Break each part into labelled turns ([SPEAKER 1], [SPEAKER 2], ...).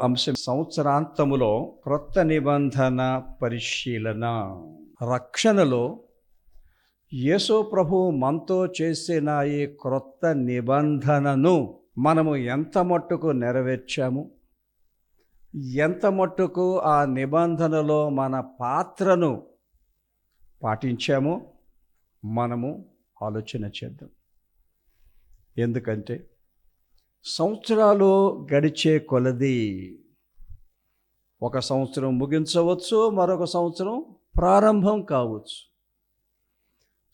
[SPEAKER 1] అంశం సంవత్సరాంతములో క్రొత్త నిబంధన పరిశీలన. రక్షణలో యేసు ప్రభు మనతో చేసిన ఈ క్రొత్త నిబంధనను మనము ఎంత మట్టుకు నెరవేర్చాము? ఎంత మట్టుకు ఆ నిబంధనలో మన పాత్రను పాటించామో? మనము ఆలోచన చేద్దాం. ఎందుకంటే సంవత్సరాలు గడిచే కొలది ఒక సంవత్సరం ముగించవచ్చు మరొక సంవత్సరం ప్రారంభం కావచ్చు.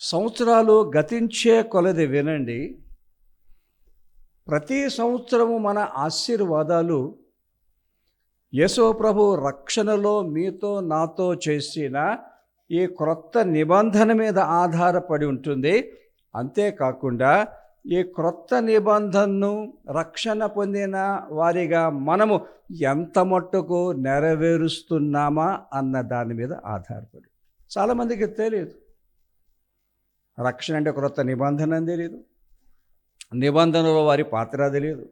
[SPEAKER 1] సంవత్సరాలు గతించే కొలది వినండి. ప్రతి సంవత్సరము మన ఆశీర్వాదాలు యశోప్రభు ప్రభు రక్షణలో మీతో నాతో చేసిన ఈ క్రొత్త నిబంధన మీద ఆధారపడి ఉంటుంది. అంతేకాకుండా ఈ క్రొత్త నిబంధనను రక్షణ పొందిన వారిగా మనము ఎంత మట్టుకు నెరవేరుస్తున్నామా అన్న దాని మీద ఆధారపడి. చాలామందికి తెలియదు రక్షణ అంటే క్రొత్త నిబంధన అని తెలియదు నిబంధనలో వారి పాత్ర తెలియదు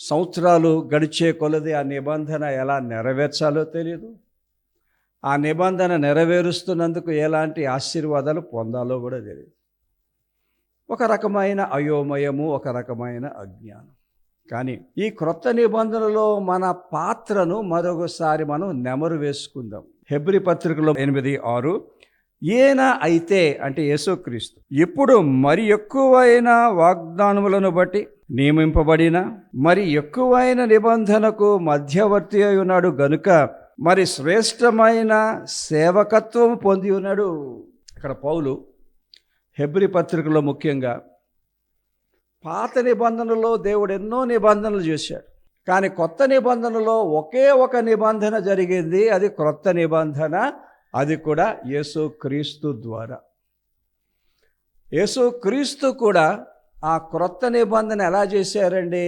[SPEAKER 1] సంవత్సరాలు గడిచే కొలది ఆ నిబంధన ఎలా నెరవేర్చాలో తెలియదు ఆ నిబంధన నెరవేరుస్తున్నందుకు ఎలాంటి ఆశీర్వాదాలు పొందాలో కూడా తెలియదు ఒక రకమైన అయోమయము ఒక రకమైన అజ్ఞానం. కానీ ఈ క్రొత్త నిబంధనలో మన పాత్రను మరొకసారి మనం నెమరు వేసుకుందాం. హెబ్రి పత్రికలో ఎనిమిది ఆరు ఈయన అయితే అంటే యేసుక్రీస్తు ఇప్పుడు మరి ఎక్కువైన వాగ్దానములను బట్టి నియమింపబడిన మరి ఎక్కువైన నిబంధనకు మధ్యవర్తి అయి ఉన్నాడు గనుక మరి శ్రేష్టమైన సేవకత్వం పొంది ఉన్నాడు ఇక్కడ పౌలు హెబ్రి పత్రికలో ముఖ్యంగా పాత నిబంధనలో దేవుడు ఎన్నో నిబంధనలు చేశాడు. కానీ కొత్త నిబంధనలో ఒకే ఒక నిబంధన జరిగింది. అది క్రొత్త నిబంధన. అది కూడా యేసు క్రీస్తు ద్వారా. యేసు క్రీస్తు కూడా ఆ క్రొత్త నిబంధన ఎలా చేశారండి?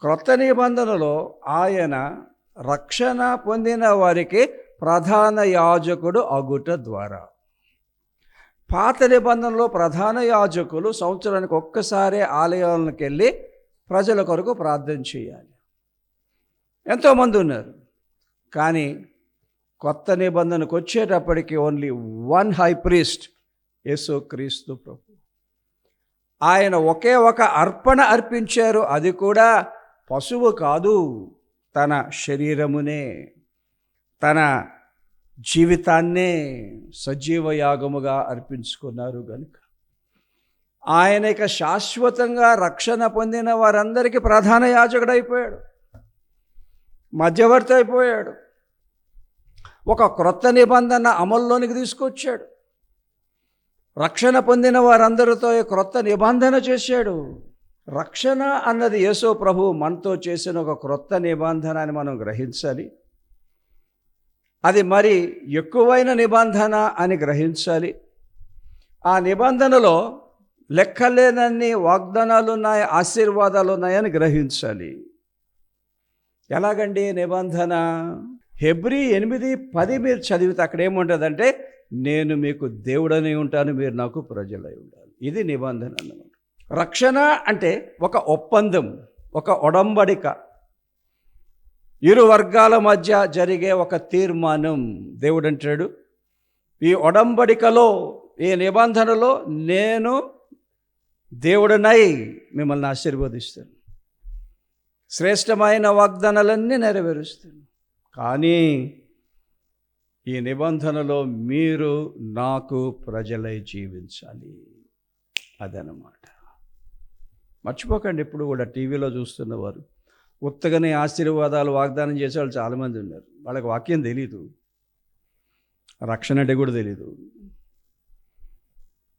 [SPEAKER 1] క్రొత్త నిబంధనలో ఆయన రక్షణ పొందిన వారికి ప్రధాన యాజకుడు అగుట ద్వారా. పాత నిబంధనలో ప్రధాన యాజకులు సంవత్సరానికి ఒక్కసారే ఆలయాలకు వెళ్ళి ప్రజల కొరకు ప్రార్థన చేయాలి. ఎంతోమంది ఉన్నారు. కానీ కొత్త నిబంధనకు వచ్చేటప్పటికి only one high priest Yesu Kristu ప్రభు. ఆయన ఒకే ఒక అర్పణ అర్పించారు. అది కూడా పశువు కాదు తన శరీరమునే. తన జీవితాన్నే సజీవ యాగముగా అర్పించుకున్నారు కనుక ఆయన ఇక శాశ్వతంగా రక్షణ పొందిన వారందరికీ ప్రధాన యాజకుడైపోయాడు. అయిపోయాడు మధ్యవర్తి అయిపోయాడు. ఒక క్రొత్త నిబంధన అమల్లోనికి తీసుకొచ్చాడు. రక్షణ పొందిన వారందరితో క్రొత్త నిబంధన చేశాడు. రక్షణ అన్నది యేసో ప్రభు మనతో చేసిన ఒక క్రొత్త నిబంధన అని మనం గ్రహించాలి. అది మరి ఎక్కువైన నిబంధన అని గ్రహించాలి. ఆ నిబంధనలో లెక్కలేనన్ని వాగ్దానాలు ఉన్నాయి ఆశీర్వాదాలు ఉన్నాయని గ్రహించాలి. ఎలాగండి నిబంధన? హెబ్రి ఎనిమిది పది మీరు చదివితే అక్కడ ఏముంటుందంటే నేను మీకు దేవుడని ఉంటాను మీరు నాకు ప్రజలై ఉండాలి. ఇది నిబంధన అన్నమాట. రక్షణ అంటే ఒక ఒప్పందం ఒక ఒడంబడిక. ఇరు వర్గాల మధ్య జరిగే ఒక తీర్మానం. దేవుడు అంటాడు ఈ ఒడంబడికలో ఈ నిబంధనలో నేను దేవుడనై మిమ్మల్ని ఆశీర్వదిస్తాను. శ్రేష్టమైన వాగ్దానాలన్నీ నెరవేరుస్తాను. కానీ ఈ నిబంధనలో మీరు నాకు ప్రజలై జీవించాలి. అదనమాట మర్చిపోకండి ఇప్పుడు కూడా టీవీలో చూస్తున్నవారు ఉత్తగానే ఆశీర్వాదాలు వాగ్దానం చేసే వాళ్ళు చాలామంది ఉన్నారు. వాళ్ళకి వాక్యం తెలీదు. రక్షణ అంటే కూడా తెలీదు.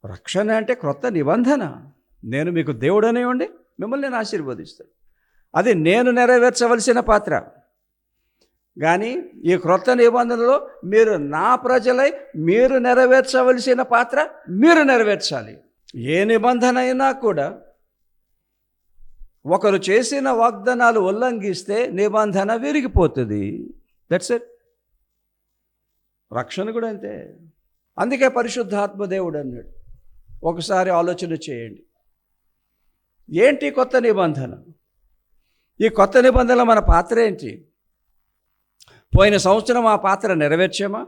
[SPEAKER 1] రక్షణ అంటే క్రొత్త నిబంధన. నేను మీకు దేవుడనే ఉండి మిమ్మల్ని నేను ఆశీర్వదిస్తాను. అది నేను నెరవేర్చవలసిన పాత్ర. కానీ ఈ క్రొత్త నిబంధనలో మీరు నా ప్రజలై మీరు నెరవేర్చవలసిన పాత్ర మీరు నెరవేర్చాలి. ఏ నిబంధన అయినా కూడా ఒకరు చేసిన వాగ్దానాలు ఉల్లంఘిస్తే నిబంధన విరిగిపోతుంది. దట్స్ ఇట్ రక్షణ కూడా అంతే. అందుకే పరిశుద్ధాత్మదేవుడు అన్నాడు. ఒకసారి ఆలోచన చేయండి. ఏంటి కొత్త నిబంధన? ఈ కొత్త నిబంధనలో మన పాత్ర ఏంటి? పోయిన సంవత్సరం ఆ పాత్ర నెరవేర్చామా?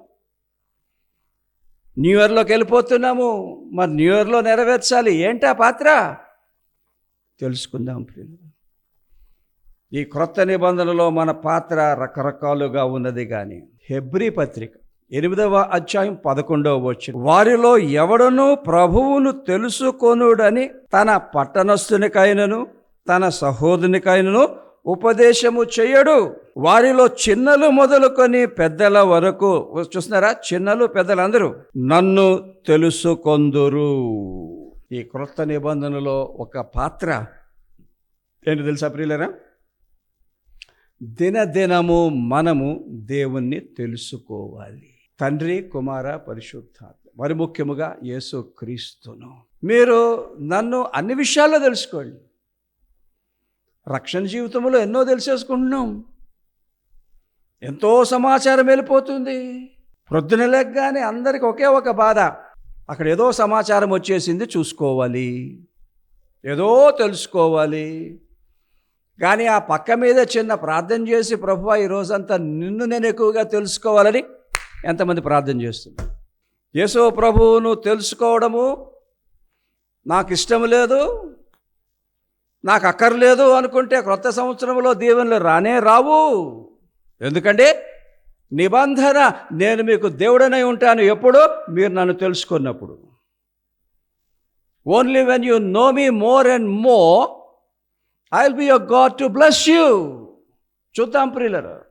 [SPEAKER 1] న్యూ ఇయర్లోకి వెళ్ళిపోతున్నాము. మరి న్యూ ఇయర్లో నెరవేర్చాలి. ఏంటి ఆ పాత్ర? తెలుసుకుందాం ప్రియులు ఈ క్రొత్త నిబంధనలో మన పాత్ర రకరకాలుగా ఉన్నది కానీ హెబ్రీ పత్రిక ఎనిమిదవ అధ్యాయం పదకొండవ వచ్చి వారిలో ఎవడను ప్రభువును తెలుసుకొనుడని తన పట్టణస్థునికైనను తన సహోదరునికైనను ఉపదేశము చేయడు. వారిలో చిన్నలు మొదలుకొని పెద్దల వరకు చూస్తున్నారా? చిన్నలు పెద్దలు అందరూ నన్ను తెలుసుకొందురు. ఈ క్రొత్త నిబంధనలో ఒక పాత్ర ఏంటి తెలుసా ప్రియులరా? దినదినము మనము దేవుణ్ణి తెలుసుకోవాలి. తండ్రి కుమార పరిశుద్ధాత్మ మరి ముఖ్యముగా యేసు క్రీస్తును. మీరు నన్ను అన్ని విషయాల్లో తెలుసుకోండి. రక్షణ జీవితంలో ఎన్నో తెలిసేసుకుంటున్నాం. ఎంతో సమాచారం వెళ్ళిపోతుంది. ప్రొద్దున లెగ్గానే అందరికి ఒకే ఒక బాధ. అక్కడ ఏదో సమాచారం వచ్చేసింది చూసుకోవాలి. ఏదో తెలుసుకోవాలి. కానీ ఆ పక్క మీద చిన్న ప్రార్థన చేసి ప్రభు ఈ రోజంతా నిన్ను నేను ఎక్కువగా తెలుసుకోవాలని ఎంతమంది ప్రార్థన చేస్తున్నారు? యేసో ప్రభువును తెలుసుకోవడము నాకు ఇష్టం లేదు నాకు అక్కర్లేదు అనుకుంటే క్రొత్త సంవత్సరంలో దీవెనలు రానే రావు. ఎందుకంటే నిబంధన నేను మీకు దేవుడనై ఉంటాను ఎప్పుడు మీరు నన్ను తెలుసుకున్నప్పుడు. Only when you know me more and more I will be your God to bless you చూద్దాం ప్రియులరు.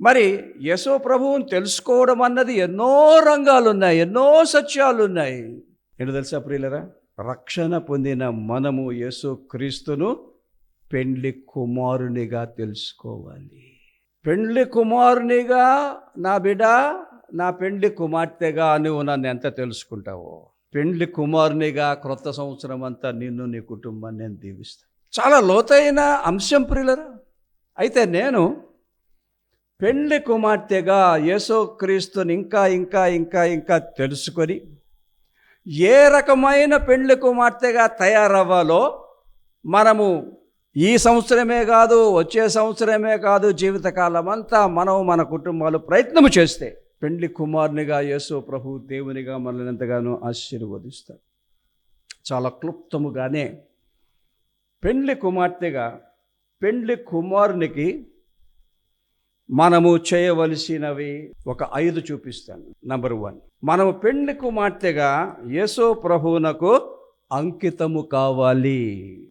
[SPEAKER 1] మరి యశో ప్రభువుని తెలుసుకోవడం అన్నది ఎన్నో రంగాలు ఉన్నాయి ఎన్నో సత్యాలు ఉన్నాయి ఏంటో తెలుసా ప్రియులరా? రక్షణ పొందిన మనము యేసు క్రీస్తును పెండ్లి కుమారునిగా తెలుసుకోవాలి. పెండ్లి కుమారునిగా నా బిడ్డ నా పెండ్లి కుమార్తెగా నువ్వు నన్ను ఎంత తెలుసుకుంటావో. పెండ్లి కుమారునిగా క్రొత్త సంవత్సరం అంతా నిన్ను నీ కుటుంబాన్ని నేను దీవిస్తాను చాలా లోతైన అంశం ప్రియులరా. అయితే నేను పెండ్లి కుమార్తెగా యేసోక్రీస్తుని ఇంకా ఇంకా ఇంకా ఇంకా తెలుసుకొని ఏ రకమైన పెండ్లి కుమార్తెగా తయారవ్వాలో మనము ఈ సంవత్సరమే కాదు వచ్చే సంవత్సరమే కాదు జీవితకాలం అంతా మనం మన కుటుంబాలు ప్రయత్నము చేస్తే పెండ్లి కుమారునిగా యేసు ప్రభు దేవునిగా మనల్ని ఎంతగానో ఆశీర్వదిస్తారు. చాలా క్లుప్తముగానే పెండ్లి కుమార్తెగా పెండ్లి కుమారునికి మనము చేయవలసినవి ఒక ఐదు చూపిస్తాను. నంబర్ వన్ మనము పెండ్లి కుమార్తెగా యేసో ప్రభువునకు అంకితము కావాలి.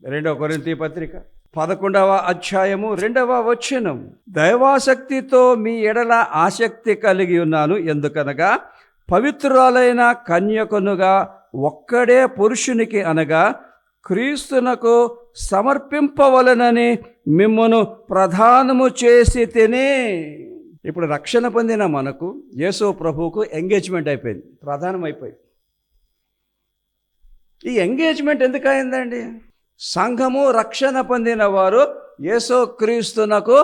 [SPEAKER 1] రెండవ కొరింతి పత్రిక పదకొండవ అధ్యాయము రెండవ వచనం. దైవాసక్తితో మీ ఎడల ఆసక్తి కలిగి ఉన్నాను ఎందుకనగా పవిత్రురాలైన కన్యకునుగా ఒక్కడే పురుషునికి అనగా క్రీస్తునకు సమర్పింపవలనని మిమ్మను ప్రధానము చేసి తినే. ఇప్పుడు రక్షణ పొందిన మనకు యేసు ప్రభువుకు ఎంగేజ్మెంట్ అయిపోయింది ప్రధానం అయిపోయింది ఈ ఎంగేజ్మెంట్ ఎందుకు అయిందండి సంఘము రక్షణ పొందిన వారు యేసో క్రీస్తునకు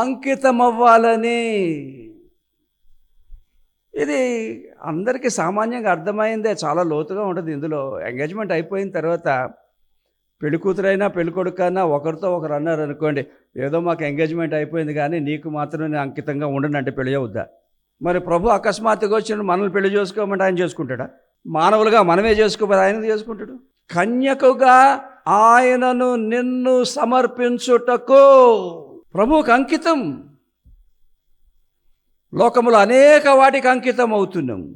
[SPEAKER 1] అంకితమవ్వాలని. ఇది అందరికీ సామాన్యంగా అర్థమైందే చాలా లోతుగా ఉంటుంది ఇందులో. ఎంగేజ్మెంట్ అయిపోయిన తర్వాత పెళ్ళి కూతురైనా పెళ్ళి కొడుకైనా ఒకరితో ఒకరు అన్నారు అనుకోండి ఏదో మాకు ఎంగేజ్మెంట్ అయిపోయింది కానీ నీకు మాత్రం నేను అంకితంగా ఉండనంటే పెళ్ళి అవుద్దా? మరి ప్రభు అకస్మాత్తుగా వచ్చిన మనల్ని పెళ్ళి చేసుకోమంటే ఆయన చేసుకుంటాడా? మానవులుగా మనమే చేసుకోవాలి ఆయన చేసుకుంటాడు. కన్యకుగా ఆయనను నిన్ను సమర్పించుటకు ప్రభువుకు అంకితం. లోకములో అనేక వాటికి అంకితం అవుతున్నాం.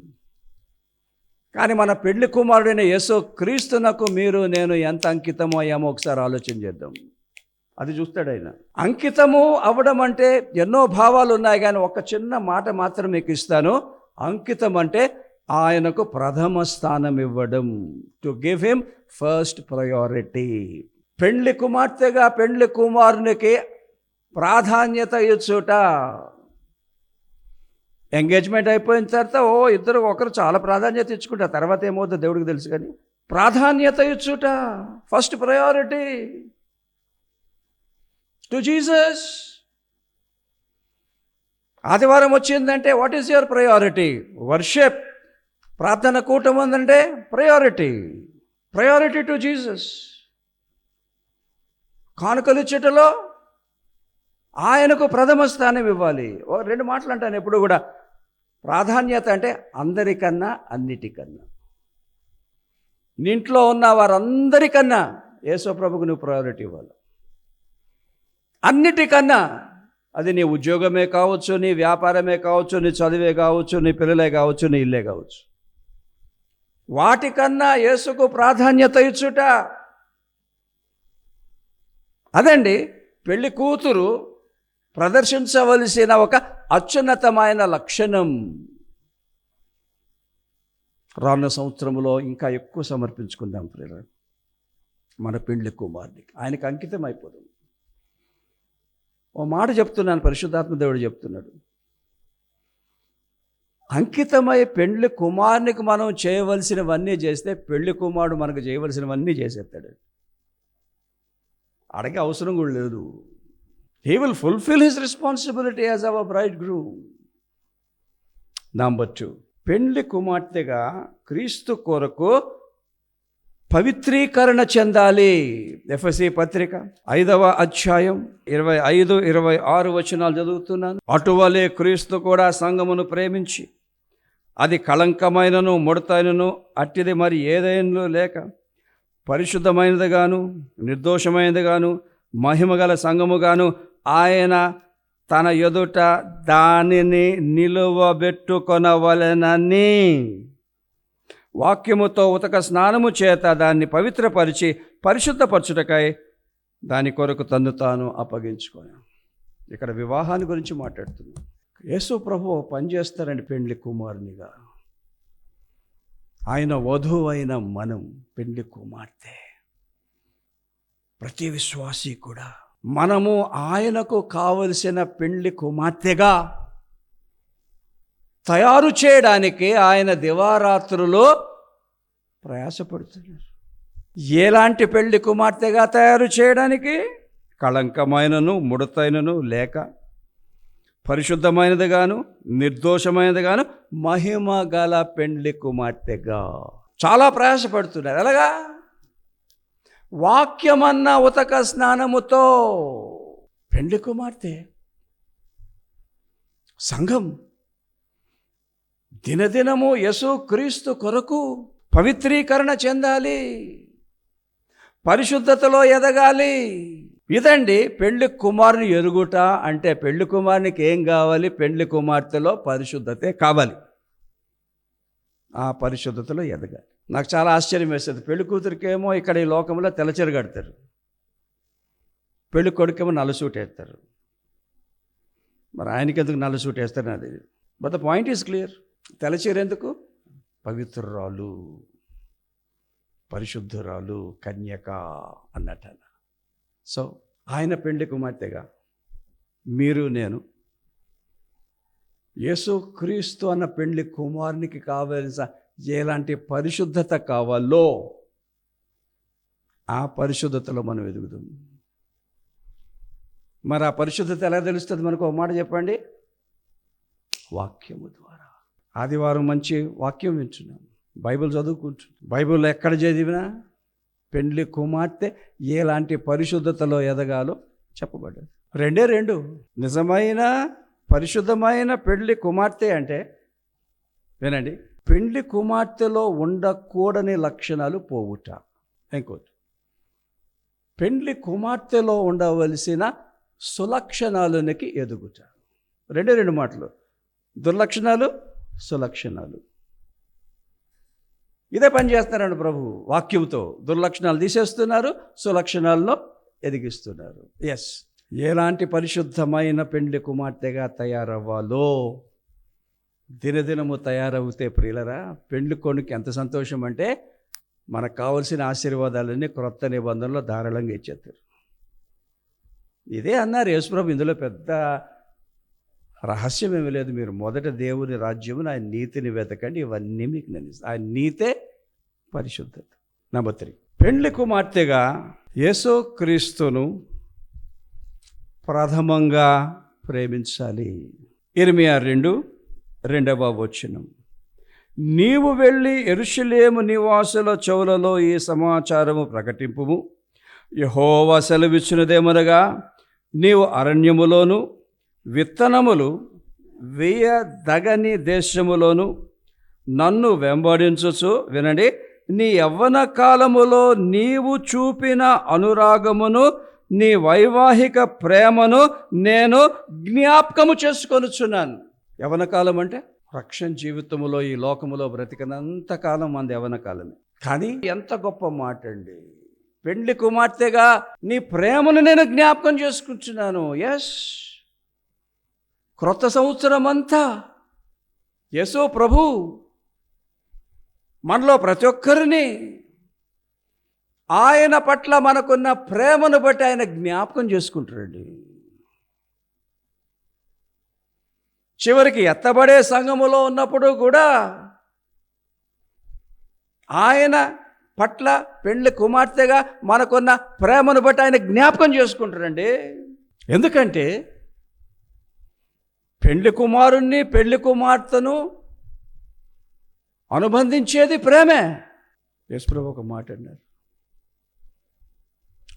[SPEAKER 1] కానీ మన పెళ్ళి కుమారుడైన యేసో క్రీస్తునకు మీరు నేను ఎంత అంకితమో అయ్యామో ఒకసారి ఆలోచన చేద్దాం. అది చూస్తాడు ఆయన. అంకితము అవ్వడం అంటే ఎన్నో భావాలు ఉన్నాయి కానీ ఒక చిన్న మాట మాత్రం మీకు ఇస్తాను. అంకితం అంటే ఆయనకు ప్రథమ స్థానం ఇవ్వడం. To give him first priority పెండ్లి కుమార్తెగా పెండ్లి కుమారునికి ప్రాధాన్యత ఇచ్చుట. ఎంగేజ్మెంట్ అయిపోయిన తర్వాత ఓ ఇద్దరు ఒకరు చాలా ప్రాధాన్యత ఇచ్చుకుంటారు. తర్వాత ఏమవుతుందో దేవుడికి తెలుసు కానీ. ప్రాధాన్యత ఇచ్చుట. ఫస్ట్ ప్రయారిటీ టు జీసస్ ఆదివారం వచ్చిందంటే what is your priority worship ప్రార్థన కూటం ఉందంటే ప్రయారిటీ ప్రయారిటీ టు జీసస్ కానుకలు ఇచ్చేటలో ఆయనకు ప్రథమ స్థానం ఇవ్వాలి. ఓ రెండు మాటలు అంటాను ఎప్పుడు కూడా. ప్రాధాన్యత అంటే అందరికన్నా అన్నిటికన్నా. నీ ఇంట్లో ఉన్న వారందరికన్నా యేసోప్రభుకు నువ్వు ప్రయారిటీ ఇవ్వాలి. అన్నిటికన్నా అది నీ ఉద్యోగమే కావచ్చు నీ వ్యాపారమే కావచ్చు నీ చదివే కావచ్చు నీ పిల్లలే కావచ్చు నీ ఇల్లే కావచ్చు. వాటికన్నా యేసుకు ప్రాధాన్యత ఇచ్చుట. అదండి పెళ్ళి కూతురు ప్రదర్శించవలసిన ఒక అత్యున్నతమైన లక్షణం. రానున్న సంవత్సరంలో ఇంకా ఎక్కువ సమర్పించుకుందాం ప్రేర మన పెండ్లి కుమారుడికి. ఆయనకు అంకితం అయిపోతుంది ఓ మాట చెప్తున్నాను పరిశుద్ధాత్మ దేవుడు చెప్తున్నాడు. అంకితమై పెండ్లి కుమారునికి మనం చేయవలసినవన్నీ చేస్తే పెళ్ళి కుమారుడు మనకు చేయవలసినవన్నీ చేసేస్తాడు. అడిగే అవసరం కూడా లేదు. He will fulfil his responsibility as our bridegroom number two పెండ్లి కుమార్తెగా క్రీస్తు కొరకు పవిత్రీకరణ చెందాలి. ఎఫ్ఎస్సి పత్రిక ఐదవ అధ్యాయం ఇరవై ఐదు ఇరవై ఆరు వచనాలు చదువుతున్నాను. అటువలే క్రీస్తు కూడా సంఘమును ప్రేమించి అది కళంకమైనను ముడతైనను అట్టిది మరి ఏదైనా లేక పరిశుద్ధమైనదిగాను నిర్దోషమైనదిగాను మహిమగల సంఘముగాను ఆయన తన ఎదుట దానిని నిలువబెట్టుకొనవలెనని వాక్యముతో ఉతక స్నానము చేత దాన్ని పవిత్రపరిచి పరిశుద్ధపరచుటకై దాని కొరకు తన్ను తాను అప్పగించుకోను. ఇక్కడ వివాహాన్ని గురించి మాట్లాడుతున్నాను యేసు ప్రభు పనిచేస్తారండి పెండ్లి కుమారునిగా. ఆయన వధువు అయిన మనం పెండ్లి కుమార్తె. ప్రతి విశ్వాసి కూడా మనము ఆయనకు కావలసిన పెండ్లి కుమార్తెగా తయారు చేయడానికి ఆయన దివారాత్రులు ప్రయాసపడుతున్నారు. ఎలాంటి పెళ్ళి కుమార్తెగా తయారు చేయడానికి? కళంకమైనను ముడతైనను లేక పరిశుద్ధమైనదిగాను నిర్దోషమైనదిగాను మహిమ గల పెండ్లి కుమార్తెగా. చాలా ప్రయాసపడుతున్నారు. ఎలాగా? వాక్యమన్న ఉతక స్నానముతో. పెండ్లి కుమార్తె. సంఘం. దినదినము యశు క్రీస్తు కొరకు పవిత్రీకరణ చెందాలి. పరిశుద్ధతలో ఎదగాలి. ఇదండి పెళ్ళి కుమారుని ఎరుగుట అంటే పెళ్ళి కుమారునికి ఏం కావాలి? పెళ్ళి కుమార్తెలో పరిశుద్ధతే కావాలి. ఆ పరిశుద్ధతలో ఎదగాలి. నాకు చాలా ఆశ్చర్యం వేస్తుంది పెళ్ళి కూతురికేమో ఇక్కడ ఈ లోకంలో తెలచెరు కడతారు. పెళ్ళి కొడుకేమో నల్లసూట్ వేస్తారు. మరి ఆయనకి ఎందుకు నల్లసూట్ వేస్తారు అది but the point is clear తెలచేరు ఎందుకు? పవిత్రురాలు పరిశుద్ధురాలు కన్యక అన్నట్టు సో ఆయన పెండ్లి కుమార్తెగా. మీరు నేను. యేసు క్రీస్తు అన్న పెండ్లి కుమారునికి కావలసిన ఎలాంటి పరిశుద్ధత కావాలో ఆ పరిశుద్ధతలో మనం ఎదుగుదాం. మరి ఆ పరిశుద్ధత ఎలా తెలుస్తుంది? మనకు ఒక మాట చెప్పండి. వాక్యము ద్వారా. ఆదివారం మంచి వాక్యం వింటున్నాం. బైబిల్ చదువుకుంటున్నాం. బైబిల్ ఎక్కడ చదివినా పెండ్లి కుమార్తె ఎలాంటి పరిశుద్ధతలో ఎదగాలో చెప్పబడ్డది. రెండే రెండు. నిజమైన పరిశుద్ధమైన పెళ్ళి కుమార్తె అంటే వినండి పెండ్లి కుమార్తెలో ఉండకూడని లక్షణాలు పోవుట. ఇంకోటి పెండ్లి కుమార్తెలో ఉండవలసిన సులక్షణాలనికి ఎదుగుట. రెండే రెండు మాటలు. దుర్లక్షణాలు సులక్షణాలు. ఇదే పని చేస్తున్నారండి ప్రభు. వాక్యంతో దుర్లక్షణాలు తీసేస్తున్నారు సులక్షణాల్లో ఎదిగిస్తున్నారు. ఎస్ ఎలాంటి పరిశుద్ధమైన పెండ్లి కుమార్తెగా తయారవ్వాలో దినదినము తయారవుతే ప్రియులరా పెండ్లి కొనుక్కి ఎంత సంతోషం అంటే మనకు కావలసిన ఆశీర్వాదాలన్నీ క్రొత్త నిబంధనలో ధారాళంగా ఇచ్చేస్తారు. ఇదే అన్నారు యేసుప్రభు ఇందులో పెద్ద రహస్యం ఏమి లేదు. మీరు మొదట దేవుని రాజ్యమును ఆయన నీతిని వెతకండి ఇవన్నీ మీకు నేను ఆయన నీతే పరిశుద్ధత. Number three. పెండ్లి కుమార్తెగా యేసో క్రీస్తును ప్రథమంగా ప్రేమించాలి. ఇర్మియా రెండు రెండవ వచనం. నీవు వెళ్ళి ఎరుషులేము నివాసుల చెవులలో ఈ సమాచారము ప్రకటింపుము. యహోవా సెలవిచ్చినదేమనగా నీవు అరణ్యములోను విత్తనములు వేయదగని దేశములోను నన్ను వెంబడించుచు వినండి నీ యవ్వన కాలములో నీవు చూపిన అనురాగమును నీ వైవాహిక ప్రేమను నేను జ్ఞాపకము చేసుకొనుచున్నాను. యవన కాలం అంటే రక్షణ జీవితములో ఈ లోకములో బ్రతికినంత కాలం మంది యవన కాలమే. కానీ ఎంత గొప్ప మాట అండి. పెండ్లి కుమార్తెగా నీ ప్రేమను నేను జ్ఞాపకం చేసుకుంటున్నాను ఎస్ క్రొత్త సంవత్సరం అంతా యశో ప్రభు మనలో ప్రతి ఒక్కరిని ఆయన పట్ల మనకున్న ప్రేమను బట్టి ఆయన జ్ఞాపకం చేసుకుంటాడండి. చివరికి ఎత్తబడే సంఘములో ఉన్నప్పుడు కూడా ఆయన పట్ల పెళ్ళి కుమార్తెగా మనకున్న ప్రేమను బట్టి ఆయన జ్ఞాపకం చేసుకుంటాడండి. ఎందుకంటే పెళ్ళి కుమారుణ్ణి పెళ్ళి కుమార్తెను అనుబంధించేది ప్రేమే. యశ్ప్రభు ఒక మాట అన్నారు.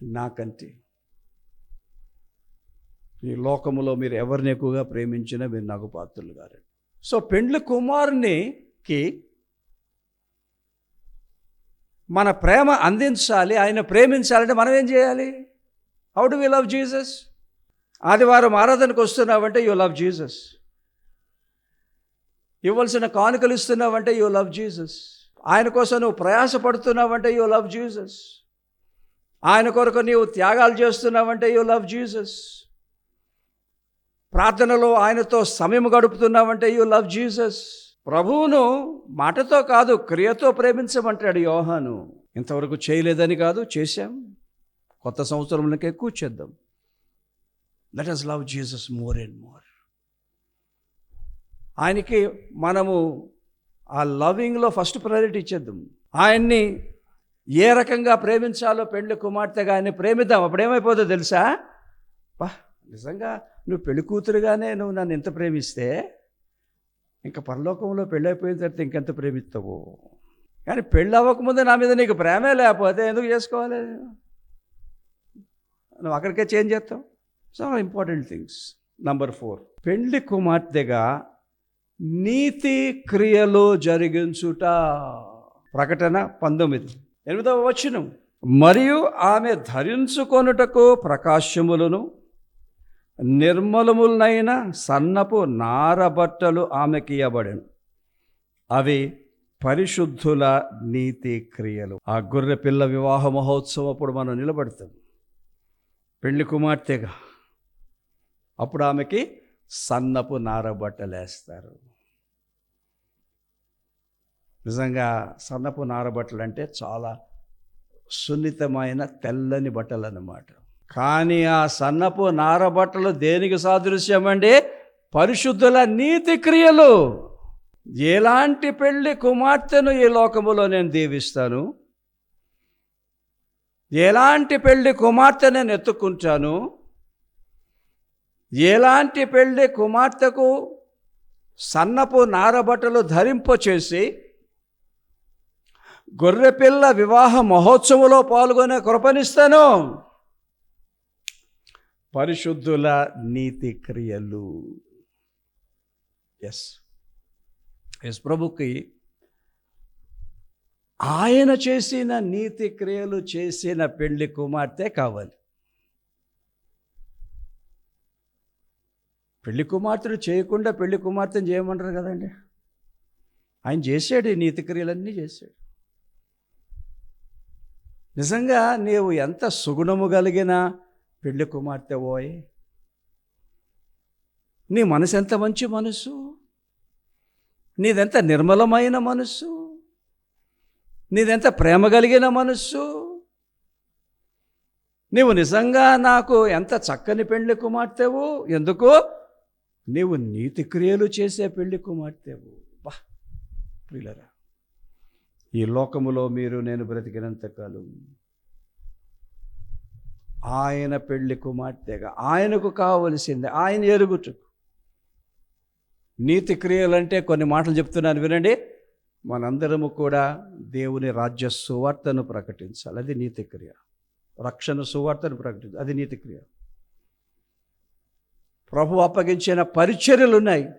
[SPEAKER 1] నాకంటే ఈ లోకములో మీరు ఎవరిని ఎక్కువగా ప్రేమించినా మీరు నాకు పాత్రలు గారు సో పెండ్లి కుమారునికి మన ప్రేమ అందించాలి ఆయన ప్రేమించాలంటే మనం ఏం చేయాలి? How do we love Jesus ఆదివారం ఆరాధనకు వస్తున్నావంటే యూ లవ్ జీసస్. ఇవ్వాల్సిన కానుకలు ఇస్తున్నావంటే యూ లవ్ జీసస్. ఆయన కోసం నువ్వు ప్రయాసపడుతున్నావంటే యూ లవ్ జీసస్. ఆయన కొరకు నీవు త్యాగాలు చేస్తున్నావంటే యూ లవ్ జీసస్. ప్రార్థనలో ఆయనతో సమయం గడుపుతున్నావంటే యూ లవ్ జీసస్. ప్రభువును మాటతో కాదు క్రియతో ప్రేమించమంటాడు యోహాను. ఇంతవరకు చేయలేదని కాదు చేశాం. కొత్త సంవత్సరంలోకి ఎక్కువ చేద్దాం let us love Jesus more and more ఆయనకి మనము ఆ లవింగ్లో ఫస్ట్ ప్రయారిటీ ఇచ్చేద్దాం. ఆయన్ని ఏ రకంగా ప్రేమించాలో పెళ్ళి కుమార్తెగా ఆయన్ని ప్రేమిద్దాం. అప్పుడేమైపోతుందో తెలుసా? పా నిజంగా నువ్వు పెళ్ళి కూతురుగానే నువ్వు నన్ను ఎంత ప్రేమిస్తే ఇంకా పరలోకంలో పెళ్ళి అయిపోయిన తర్వాత ఇంకెంత ప్రేమిస్తావు? కానీ పెళ్ళి అవ్వకముందే నా మీద నీకు ప్రేమే లేకపోతే ఎందుకు చేసుకోవాలి? నువ్వు అక్కడికే చేంజ్ చేస్తావు? చాలా ఇంపార్టెంట్ థింగ్స్ నంబర్ ఫోర్ పెళ్ళి కుమార్తెగా నీతి క్రియలు జరిగించుట. ప్రకటన పంతొమ్మిది. ఎనిమిదవ వచనం. మరియు ఆమె ధరించుకొనుటకు ప్రకాశములను నిర్మలములనైన సన్నపు నారబట్టలు ఆమెకి ఇవ్వబడను అవి పరిశుద్ధుల నీతి క్రియలు. ఆ గొర్రె పిల్ల వివాహ మహోత్సవం అప్పుడు మనం నిలబడతాం. పెళ్ళి కుమార్తెగా అప్పుడు ఆమెకి సన్నపు నారబట్టలు వేస్తారు నిజంగా సన్నపు నారబట్టలు అంటే చాలా సున్నితమైన తెల్లని బట్టలు అన్నమాట కానీ ఆ సన్నపు నారబట్టలు దేనికి సాదృశ్యం అండి పరిశుద్ధుల నీతి క్రియలు. ఎలాంటి పెళ్ళి కుమార్తెను ఈ లోకములో నేను దీవిస్తాను? ఎలాంటి పెళ్ళి కుమార్తె నేను ఎత్తుకుంటాను ఎలాంటి పెళ్ళి కుమార్తెకు సన్నపు నారబట్టలు ధరింపచేసి గొర్రెపిల్ల వివాహ మహోత్సవంలో పాల్గొనే కృపనిస్తాను. పరిశుద్ధుల నీతి క్రియలు. ఎస్ ఎస్ ప్రభుకి ఆయన చేసిన నీతి క్రియలు చేసిన పెళ్ళి కుమార్తె కావాలి. పెళ్ళి కుమార్తెలు చేయకుండా పెళ్ళి కుమార్తెను చేయమంటారు కదండి. ఆయన చేశాడు ఈ నీతి క్రియలన్నీ చేశాడు. నిజంగా నీవు ఎంత సుగుణము కలిగిన పెళ్ళి కుమార్తె పోయి నీ మనసు ఎంత మంచి మనసు. నీదెంత నిర్మలమైన మనస్సు నీదెంత ప్రేమ కలిగిన మనస్సు నీవు నిజంగా నాకు ఎంత చక్కని పెళ్ళి కుమార్తెవు. ఎందుకు? నీవు నీతి క్రియలు చేసే పెళ్ళి కుమార్తెవు బా ప్రియులరా ఈ లోకములో మీరు నేను బ్రతికినంత కాలం ఆయన పెళ్ళి కుమార్తెగా ఆయనకు కావలసింది ఆయన ఎరుగుటకు. నీతి క్రియలంటే కొన్ని మాటలు చెప్తున్నాను వినండి. మనందరము కూడా దేవుని రాజ్య సువార్తను ప్రకటించాలి. అది నీతి క్రియ. రక్షణ సువార్తను ప్రకటించాలి. అది నీతి క్రియ. ప్రభు అప్పగించిన పరిచర్యలు ఉన్నాయి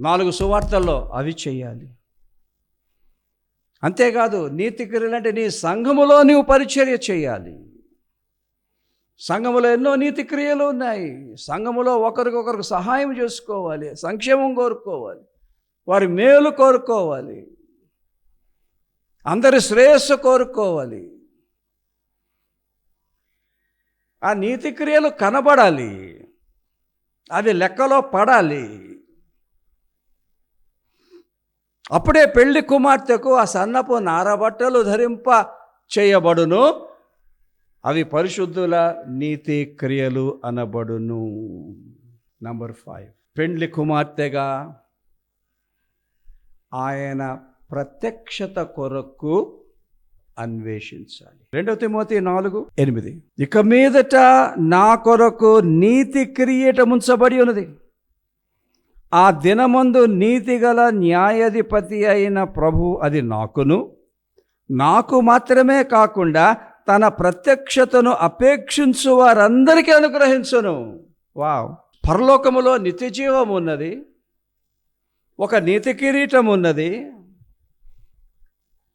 [SPEAKER 1] నాలుగు సువార్తల్లో అవి చేయాలి. అంతేకాదు నీతి అంటే నీ సంఘములో నీవు పరిచర్య చేయాలి. సంఘములో ఎన్నో నీతి క్రియలు ఉన్నాయి. సంఘములో ఒకరికొకరికి సహాయం చేసుకోవాలి సంక్షేమం కోరుకోవాలి వారి మేలు కోరుకోవాలి అందరి శ్రేయస్సు కోరుకోవాలి. ఆ నీతి క్రియలు కనబడాలి. అవి లెక్కలో పడాలి. అప్పుడే పెళ్ళి కుమార్తెకు ఆ సన్నపు నారబట్టలు ధరింప చేయబడును. అవి పరిశుద్ధుల నీతి క్రియలు అనబడును. నంబర్ ఫైవ్ పెండ్లి కుమార్తెగా ఆయన ప్రత్యక్షత కొరకు అన్వేషించాలి. రెండవ తిమోతి నాలుగు ఎనిమిది. ఇక మీదట నా కొరకు నీతి క్రియేటముంచబడి ఉన్నది. ఆ దినమందు నీతిగల న్యాయాధిపతి అయిన ప్రభు అది నాకును. నాకు మాత్రమే కాకుండా తన ప్రత్యక్షతను అపేక్షించు వారందరికీ అనుగ్రహించను. వావ్. పరలోకములో నిత్య జీవం ఉన్నది. ఒక నీతి కిరీటం ఉన్నది.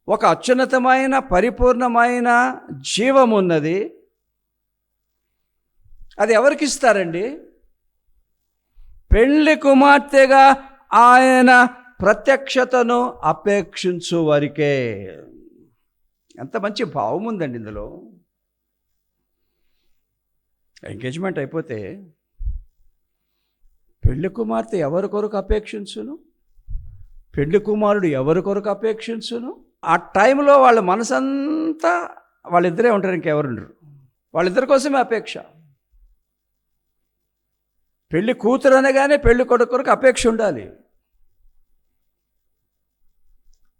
[SPEAKER 1] ఒక అత్యున్నతమైన పరిపూర్ణమైన జీవం ఉన్నది అది ఎవరికి ఇస్తారండి పెళ్ళి కుమార్తెగా ఆయన ప్రత్యక్షతను అపేక్షించు వారికే. ఎంత మంచి భావం ఉందండి ఇందులో. ఎంగేజ్మెంట్ అయిపోతే పెళ్ళి కుమార్తె ఎవరి కొరకు అపేక్షించును? పెళ్ళి కుమారుడు ఎవరి కొరకు అపేక్షించును? ఆ టైంలో వాళ్ళ మనసంతా వాళ్ళిద్దరే ఉంటారు ఇంకెవరుండరు వాళ్ళిద్దరి కోసమే అపేక్ష. పెళ్ళి కూతురు అనగానే పెళ్ళి కొడుకు కొరకు అపేక్ష ఉండాలి.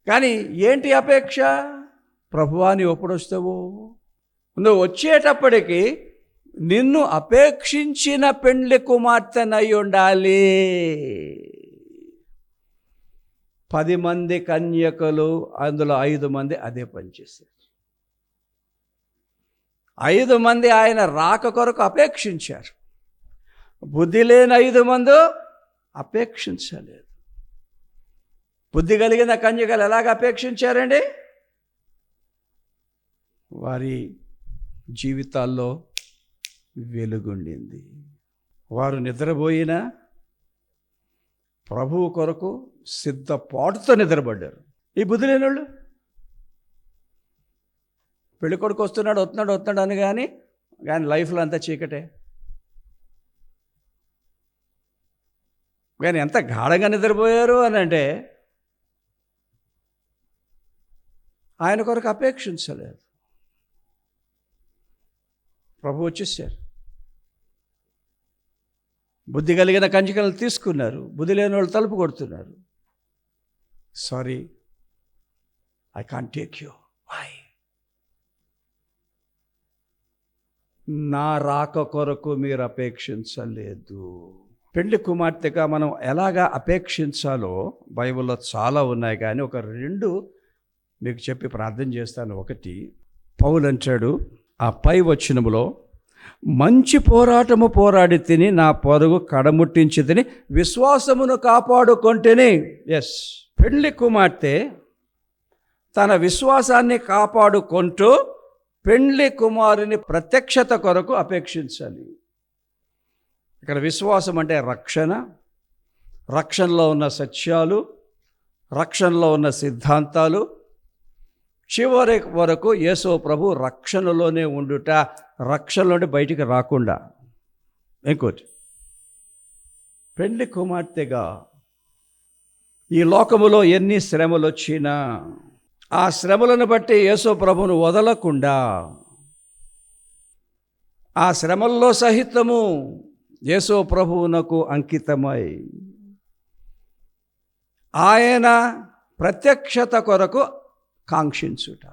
[SPEAKER 1] కానీ ఏంటి అపేక్ష? ప్రభువాని ఎప్పుడు వస్తావు? నువ్వు వచ్చేటప్పటికి నిన్ను అపేక్షించిన పెండ్లి కుమార్తెనై ఉండాలి. పది మంది కన్యకలు అందులో ఐదు మంది అదే పనిచేశారు ఐదు మంది ఆయన రాక కొరకు అపేక్షించారు. బుద్ధి లేని ఐదు మంది అపేక్షించలేదు. బుద్ధి కలిగిన కన్యకలు ఎలాగ అపేక్షించారండి? వారి జీవితాల్లో వెలుగుండింది. వారు నిద్రపోయిన ప్రభువు కొరకు సిద్ధపాటుతో నిద్రపడ్డారు. ఈ బుద్ధి లేని వాళ్ళు పెళ్ళి కొడుకు వస్తున్నాడు వస్తున్నాడు వస్తున్నాడు అని కానీ కానీ లైఫ్లో అంతా చీకటే. కానీ ఎంత గాఢంగా నిద్రపోయారు అని అంటే ఆయన కొరకు అపేక్షించలేదు. ప్రభు వచ్చేసారు. బుద్ధి కలిగిన కంచికలు తీసుకున్నారు. బుద్ధి లేని వాళ్ళు తలుపు కొడుతున్నారు. Sorry I can take you why నా రాక కొరకు మీరు అపేక్షించలేదు. పెళ్ళి కుమార్తెగా మనం ఎలాగా అపేక్షించాలో బైబిల్లో చాలా ఉన్నాయి. కానీ ఒక రెండు మీకు చెప్పి ప్రార్థన చేస్తాను. ఒకటి పౌలు అంటాడు ఆ పై వచ్చినములో మంచి పోరాటము పోరాడి తిని నా పొరుగు కడముట్టించి తిని విశ్వాసమును కాపాడుకొంటేనే. ఎస్ పెళ్ళి కుమార్తె తన విశ్వాసాన్ని కాపాడుకుంటూ పెండ్లి కుమారుని ప్రత్యక్షత కొరకు అపేక్షించాలి. ఇక్కడ విశ్వాసం అంటే రక్షణ రక్షణలో ఉన్న సత్యాలు రక్షణలో ఉన్న సిద్ధాంతాలు. చివరి వరకు యేసో ప్రభు రక్షణలోనే ఉండుట రక్షణలోనే బయటికి రాకుండా. ఇంకోటి పెండ్లి కుమార్తెగా ఈ లోకములో ఎన్ని శ్రమలు వచ్చినా ఆ శ్రమలను బట్టి యేసో ప్రభును వదలకుండా ఆ శ్రమల్లో సహితము యేసో ప్రభువునకు అంకితమై ఆయన ప్రత్యక్షత కొరకు కాంక్షించుట.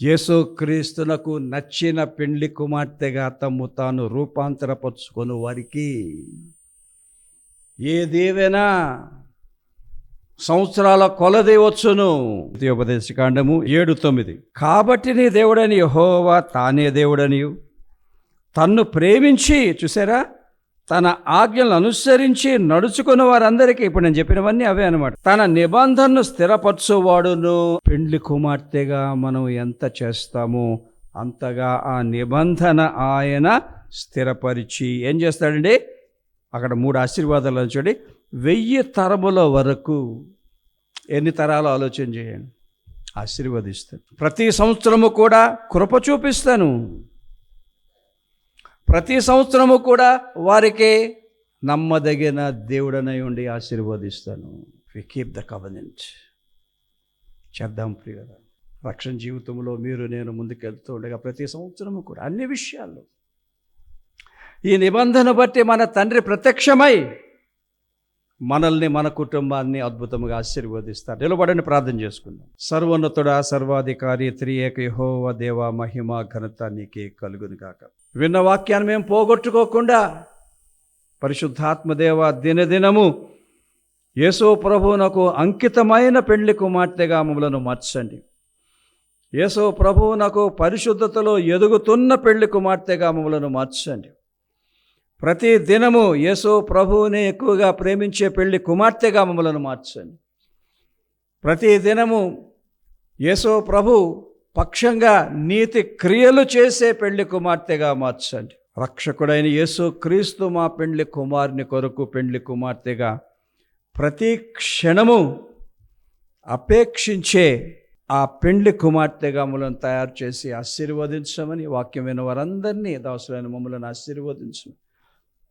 [SPEAKER 1] యేసుక్రీస్తునకు నచ్చిన పెండ్లి కుమార్తెగా తమ్ము తాను రూపాంతరపరుచుకొని వారికి ఏదేవైనా సంవత్సరాల కొలది వచ్చును ఉపదేశకాండము ఏడు తొమ్మిది. కాబట్టి నీ దేవుడని యహోవా తానే దేవుడనియు. తన్ను ప్రేమించి చూసారా? తన ఆజ్ఞలను అనుసరించి నడుచుకున్న వారందరికీ ఇప్పుడు నేను చెప్పినవన్నీ అవే అనమాట తన నిబంధనను స్థిరపరచువాడును. పెండ్లి కుమార్తెగా మనం ఎంత చేస్తామో అంతగా ఆ నిబంధన ఆయన స్థిరపరిచి ఏం చేస్తాడండి? అక్కడ మూడు ఆశీర్వాదాలు చూడండి. వెయ్యి తరముల వరకు ఎన్ని తరాలు ఆలోచన చేయండి? ఆశీర్వదిస్తాను. ప్రతి సంవత్సరము కూడా కృప చూపిస్తాను. ప్రతి సంవత్సరము కూడా వారికి నమ్మదగిన దేవుడనై ఉండి ఆశీర్వదిస్తాను. వి కీప్ ద కవనెంట్ చేద్దాం ప్రియ రక్షణ జీవితంలో మీరు నేను ముందుకెళ్తూ ఉండగా ప్రతి సంవత్సరము కూడా అన్ని విషయాల్లో ఈ నిబంధన బట్టి మన తండ్రి ప్రత్యక్షమై మనల్ని మన కుటుంబాన్ని అద్భుతంగా ఆశీర్వదిస్తారు. నిలబడని ప్రార్థన చేసుకుందాం. సర్వోన్నతుడా సర్వాధికారి త్రియేక యహోవ దేవ మహిమ ఘనత నీకే కలుగును కాక విన్న వాక్యాన్ని మేము పోగొట్టుకోకుండా పరిశుద్ధాత్మదేవ దినదినము యేసో ప్రభువునకు అంకితమైన పెళ్ళి కుమార్తెగా మమ్మలను మార్చండి. యేసో ప్రభువునకు పరిశుద్ధతలో ఎదుగుతున్న పెళ్ళి కుమార్తెగా మమ్మలను మార్చండి. ప్రతి దినము యేసో ప్రభువుని ఎక్కువగా ప్రేమించే పెళ్ళి కుమార్తెగా మమ్మలను మార్చండి. ప్రతి దినము యేసో ప్రభు పక్షంగా నీతి క్రియలు చేసే పెళ్ళి కుమార్తెగా మార్చండి. రక్షకుడైన యేసు క్రీస్తు మా పెండ్లి కుమారుని కొరకు పెండ్లి కుమార్తెగా ప్రతి క్షణము అపేక్షించే ఆ పెండ్లి కుమార్తెగా మమ్మల్ని తయారు చేసి ఆశీర్వదించమని వాక్యం విన్న వారందరినీ దాసులైన మమ్మల్ని ఆశీర్వదించమని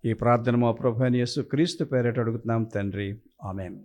[SPEAKER 1] ఈ ప్రార్థన మా ప్రభు యేసు క్రీస్తు పేరేట అడుగుతున్నాం తండ్రి. ఆమెన్.